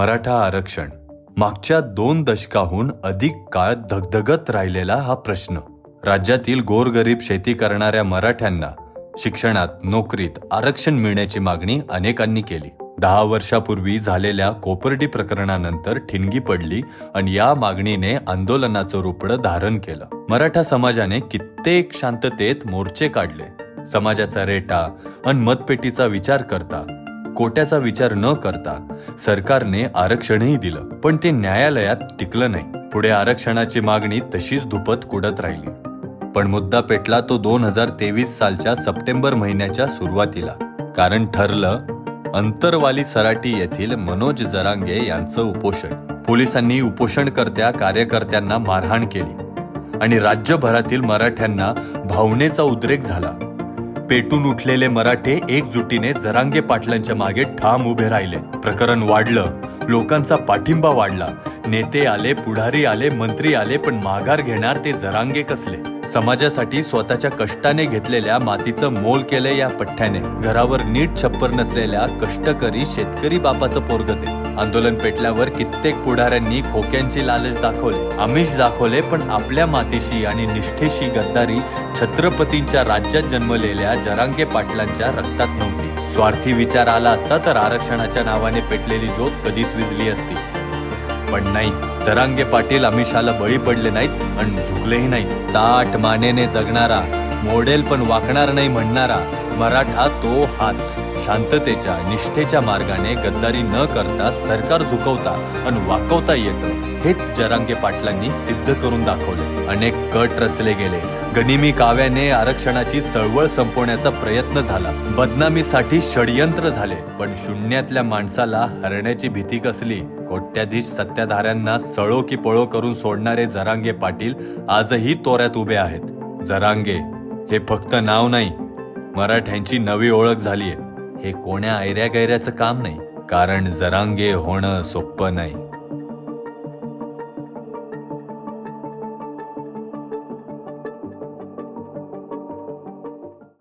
मराठा आरक्षण. मागच्या दोन दशकाहून अधिक काळ धगधगत राहिलेला हा प्रश्न. राज्यातील गोरगरीब शेती करणाऱ्या मराठ्यांना शिक्षणात नोकरीत आरक्षण मिळण्याची मागणी अनेकांनी केली. दहा वर्षापूर्वी झालेल्या कोपर्डी प्रकरणानंतर ठिणगी पडली आणि या मागणीने आंदोलनाचं रुपडं धारण केलं. मराठा समाजाने कित्येक शांततेत मोर्चे काढले. समाजाचा रेटा आणि मतपेटीचा विचार करता कोट्याचा विचार न करता सरकारने आरक्षणही दिलं. पण ते न्यायालयात टिकलं नाही. पुढे आरक्षणाची मागणी तशीच धुपत कुडत राहिली. पण मुद्दा पेटला तो दोन हजार तेवीस सालच्या सप्टेंबर महिन्याच्या सुरुवातीला. कारण ठरलं अंतरवाली सराटी येथील मनोज जरांगे यांचं उपोषण. पोलिसांनी उपोषणकर्त्या कार्यकर्त्यांना मारहाण केली. आणि राज्यभरातील मराठ्यांना भावनेचा उद्रेक झाला. पेटून उठलेले मराठे एकजुटीने जरांगे पाटलांच्या मागे ठाम उभे राहिले. प्रकरण वाढलं. लोकांचा पाठिंबा वाढला. नेते आले पुढारी आले मंत्री आले पण माघार घेणार ते जरांगे कसले? समाजासाठी स्वतःच्या कष्टाने घेतलेल्या मातीचं मोल केलंय या पठ्ठ्याने. घरावर नीट छप्पर नसलेल्या कष्टकरी शेतकरी बापाचं पोरग ते. आंदोलन पेटल्यावर कित्येक पुढाऱ्यांनी खोक्यांची लालच दाखवले. आमिष दाखवले पण आपल्या मातीशी आणि निष्ठेशी गद्दारी छत्रपतींच्या राज्यात जन्मलेल्या जरांगे पाटलांच्या रक्तात नव्हती. स्वार्थी विचार आला असता तर आरक्षणाच्या नावाने पेटलेली ज्योत कधीच विजली असती. पण नाही. जरांगे पाटील अमिषाला बळी पडले नाहीत आणि झुकलेही नाहीत. ताट मानेने जगणारा मोडेल पण वाकणार नाही म्हणणारा मराठा तो हाच. शांततेच्या निष्ठेच्या मार्गाने गद्दारी न करता सरकार झुकवता आणि वाकवता येतं. हेच जरांगे पाटलांनी सिद्ध करून दाखवले. अनेक कट रचले गेले. गनिमी काव्याने आरक्षणाची चळवळ संपवण्याचा प्रयत्न झाला. बदनामीसाठी षडयंत्र झाले. पण शून्यातल्या माणसाला हरण्याची भीती कसली? कोट्याधीश सत्ताधाऱ्यांना सळो की पळो करून सोडणारे जरांगे पाटील आजही तोऱ्यात उभे आहेत. जरांगे हे फक्त नाव नाही. मराठ्यांची नवी ओळख झालीये. हे कोण्या ऐऱ्या गैऱ्याचं काम नाही. कारण जरांगे होणं सोपं नाही.